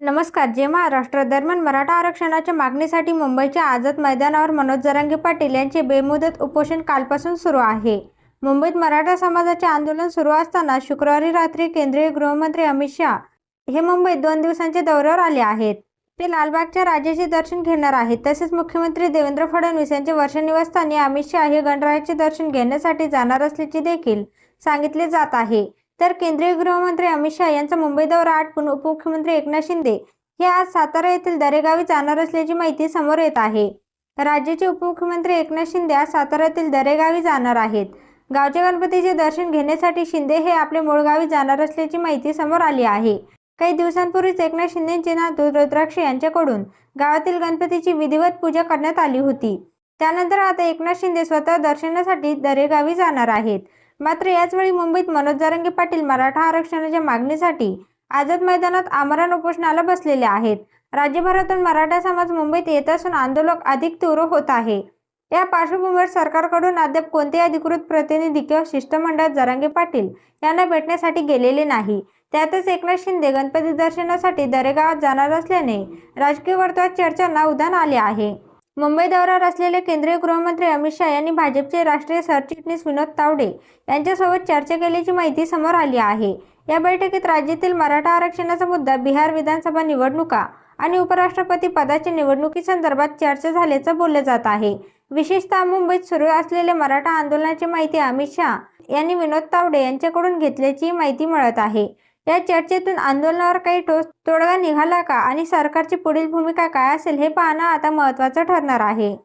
नमस्कार जय महाराष्ट्र दरम्यान मराठा आरक्षणाच्या मागणीसाठी मुंबईच्या आझाद मैदानावर मनोज जरांगे पाटील यांचे बेमुदत उपोषण कालपासून सुरू आहे. मुंबईत मराठा समाजाचे आंदोलन सुरू असताना शुक्रवारी रात्री केंद्रीय गृहमंत्री अमित शहा हे मुंबईत दोन दिवसांच्या दौऱ्यावर आले आहेत. ते लालबागच्या राजाचे दर्शन घेणार आहेत. तसेच मुख्यमंत्री देवेंद्र फडणवीस यांच्या वर्षनिवासस्थानी अमित शहा हे गणरायाचे दर्शन घेण्यासाठी जाणार असल्याचे देखील सांगितले जात आहे. तर केंद्रीय गृहमंत्री अमित शहा यांचा मुंबई दौरा आटपून उपमुख्यमंत्री एकनाथ शिंदे हे आज सातारा येथील दरेगावी जाणार असल्याची माहिती समोर येत आहे. राज्याचे उपमुख्यमंत्री एकनाथ शिंदे आज साताऱ्यातील दरेगावी जाणार आहेत. गावच्या गणपतीचे दर्शन घेण्यासाठी शिंदे हे आपल्या मूळ गावी जाणार असल्याची माहिती समोर आली आहे. काही दिवसांपूर्वीच एकनाथ शिंदेचे नातू रुद्राक्ष यांच्याकडून गावातील गणपतीची विधिवत पूजा करण्यात आली होती. त्यानंतर आता एकनाथ शिंदे स्वतः दर्शनासाठी दरेगावी जाणार आहेत. मात्र याचवेळी मुंबईत मनोज जारंगे पाटील मराठा आरक्षणाच्या मागणीसाठी आझाद मैदानात आमरण उपोषणाला बसलेले आहेत. राज्यभरातून मराठा समाज मुंबईत येत असून आंदोलन अधिक तीव्र होत आहे. या पार्श्वभूमीवर सरकारकडून अद्याप कोणतेही अधिकृत प्रतिनिधी किंवा शिष्टमंडळ जरांगे पाटील यांना भेटण्यासाठी गेलेले नाही. त्यातच एकनाथ शिंदे गणपती दर्शनासाठी दरेगावात जाणार असल्याने राजकीय वर्तुळात चर्चांना उधाण आले आहे. मुंबई दौऱ्यावर असलेले केंद्रीय गृहमंत्री अमित शहा यांनी भाजपचे राष्ट्रीय सरचिटणीस विनोद तावडे यांच्यासोबत चर्चा केल्याची माहिती समोर आली आहे. या बैठकीत राज्यातील मराठा आरक्षणाचा मुद्दा बिहार विधानसभा निवडणुका आणि उपराष्ट्रपती पदाच्या निवडणुकीसंदर्भात चर्चा झाल्याचं बोललं जात आहे. विशेषतः मुंबईत सुरू असलेले मराठा आंदोलनाची माहिती अमित शहा यांनी विनोद तावडे यांच्याकडून घेतल्याची माहिती मिळत आहे. या चर्चेतून आंदोलनावर काही ठोस तोडगा निघाला का? आणि सरकारची पुढील भूमिका काय असेल हे पाहणं आता महत्त्वाचं ठरणार आहे.